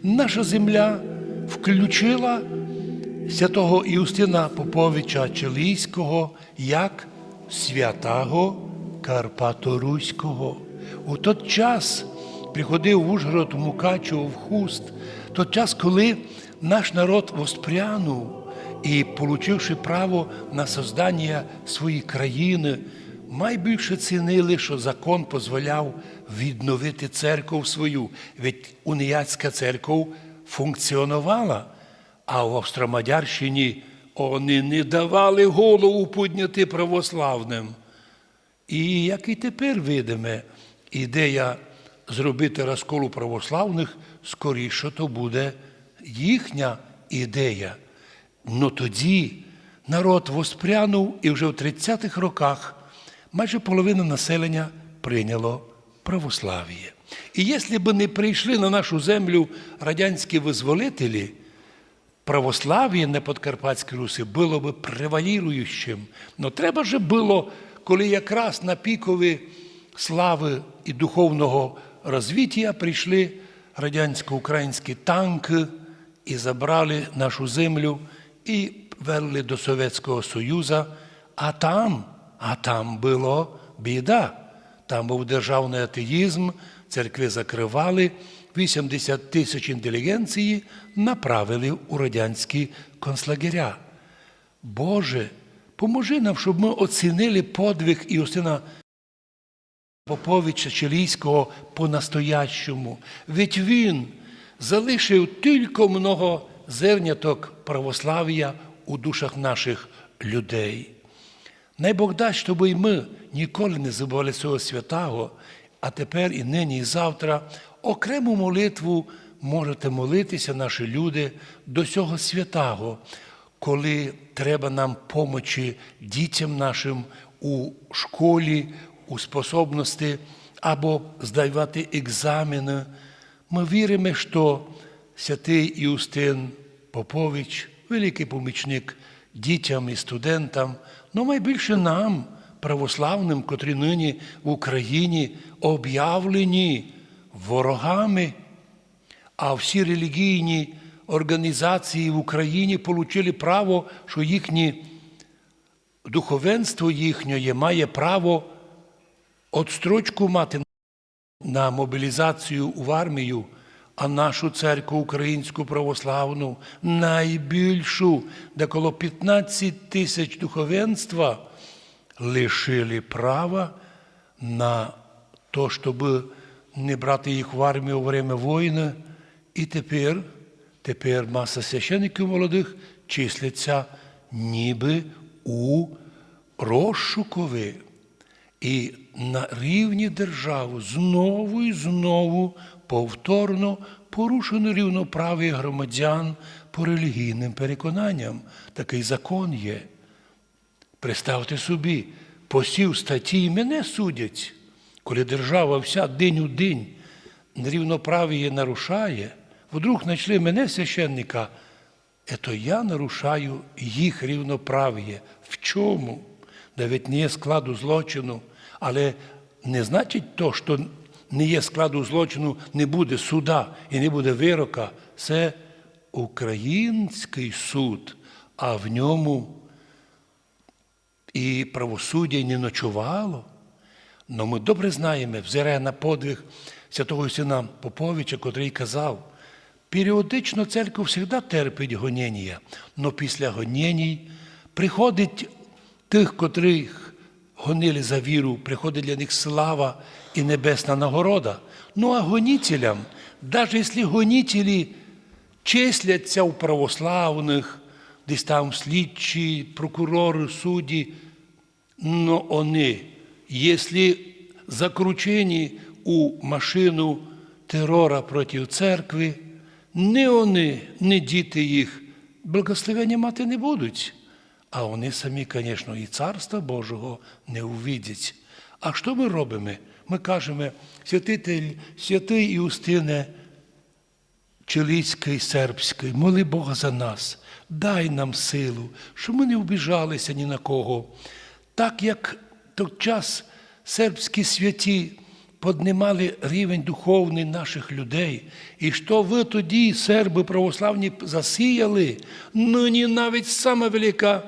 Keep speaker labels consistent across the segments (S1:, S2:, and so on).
S1: Наша земля включила святого Іустина Поповича Чилійського як святого Карпаторуського. У той час приходив в Ужгород Мукачево в хуст, той час, коли наш народ воспрянув і, получивши право на создання своєї країни, найбільше цінили, що закон дозволяв відновити церкву свою. Ведь уніяцька церква функціонувала, а в Австромадярщині вони не давали голову підняти православним. І як і тепер видиме, ідея зробити розколу православних, скоріше то буде їхня ідея. Но тоді народ воспрянув і вже в 30-х роках майже половина населення прийняло православ'я. І якщо б не прийшли на нашу землю радянські визволителі, православ'я на Подкарпатській Русі було б преваліруючим. Но треба же було, коли якраз на пікові слави і духовного розвиття прийшли радянсько-українські танки і забрали нашу землю і вели до Совєтського Союзу, а там, а там було біда. Там був державний атеїзм, церкви закривали, 80 тисяч інтелігенції направили у радянські концлагеря. Боже, поможи нам, щоб ми оцінили подвиг Іосина Поповича Чилійського по-настоящому. Ведь він залишив тільки много зерняток православ'я у душах наших людей. Най Бог дасть, щоб і ми ніколи не забували цього святого, а тепер і нині, і завтра окрему молитву можете молитися, наші люди, до цього святого, коли треба нам помочі дітям нашим у школі, у способності або здавати екзамени. Ми віримо, що святий Іустин Попович, великий помічник дітям і студентам, але найбільше нам, православним, котрі нині в Україні об'явлені ворогами, а всі релігійні організації в Україні отримали право, що їхнє духовенство їхнє має право отстрочку мати на мобілізацію в армію, а нашу церкву українську православну найбільшу, де коло 15 тисяч духовенства лишили права на то, щоб не брати їх в армію во время війни. І тепер, тепер маса священиків молодих числяться ніби у розшукові. І на рівні держави знову і знову повторно порушено рівноправ'я громадян по релігійним переконанням. Такий закон є. Представте собі, посів статті і мене судять, коли держава вся день у день нерівноправ'я нарушає, вдруг знайшли мене священника, то я нарушаю їх рівноправ'я. В чому? Навіть не є складу злочину, але не значить то, що не є складу злочину, не буде суда і не буде вирока. Це український суд, а в ньому і правосуддя не ночувало. Но ми добре знаємо, взирає на подвиг святого сина Поповича, котрий казав, періодично церква завжди терпить гоніння, але після гонінь приходить тих, котрих гонили за віру, приходить для них слава і небесна нагорода. Ну а гонителям, навіть якщо гонителі числяться у православних, десь там слідчі, прокурори, судді, но вони, якщо закручені у машину терора проти церкви, ні вони, ні діти їх благословення мати не будуть. А вони самі, звісно, і Царства Божого не увидять. А що ми робимо? Ми кажемо, святитель, святий Іустине, Чилицький, сербський, моли Бога за нас, дай нам силу, щоб ми не обіжалися ні на кого. Так як той час сербські святі поднимали рівень духовний наших людей. І що ви тоді, серби православні, засіяли, нині навіть сама велика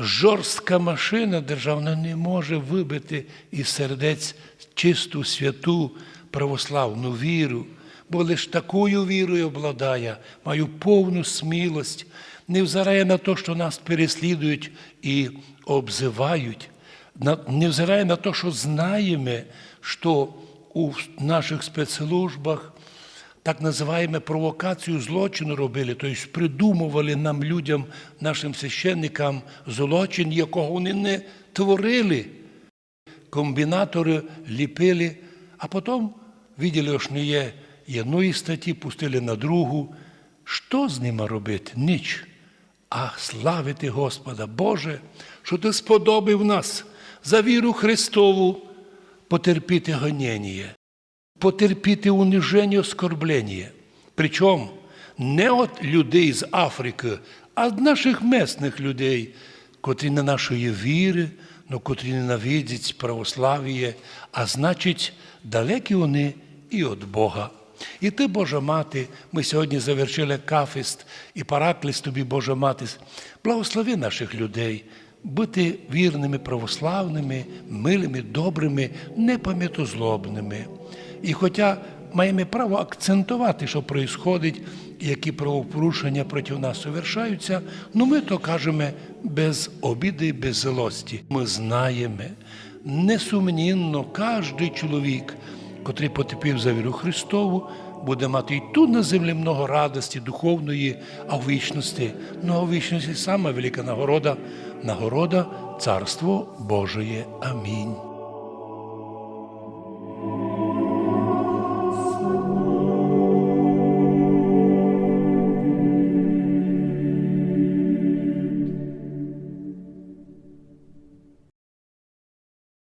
S1: жорстка машина державна не може вибити із сердець чисту святу православну віру, бо лиш такою вірою обладає, маю повну смілость, невзирає на те, що нас переслідують і обзивають, невзирає на те, що знаємо, що у наших спецслужбах так називаємо провокацію злочину робили, тобто придумували нам людям, нашим священникам злочин, якого вони не творили. Комбінатори ліпили, а потім виділи, що не є одної статті, пустили на другу. Що з ними робити? Ніч. А славити Господа Боже, що ти сподобав нас за віру Христову потерпіти гоніння потерпіти униження, оскорблення. Причому не от людей з Африки, а від наших месних людей, котрі не нашої віри, но котрі ненавидять православ'я, а значить, далекі вони і від Бога. І ти, Божа Мати, ми сьогодні завершили кафест і паракліс тобі, Божа Мати, благослови наших людей, бути вірними православними, милими, добрими, непам'ятозлобними. І хоча маємо право акцентувати, що проїсходить, які правопорушення проти нас совершаються, ну ми то кажемо без обіди, без злості. Ми знаємо, несумнінно, кожен чоловік, котрий потерпів за віру Христову, буде мати і тут на землі много радості духовної, а в вічності, ну а в вічності сама велика нагорода, нагорода Царство Божоє. Амінь.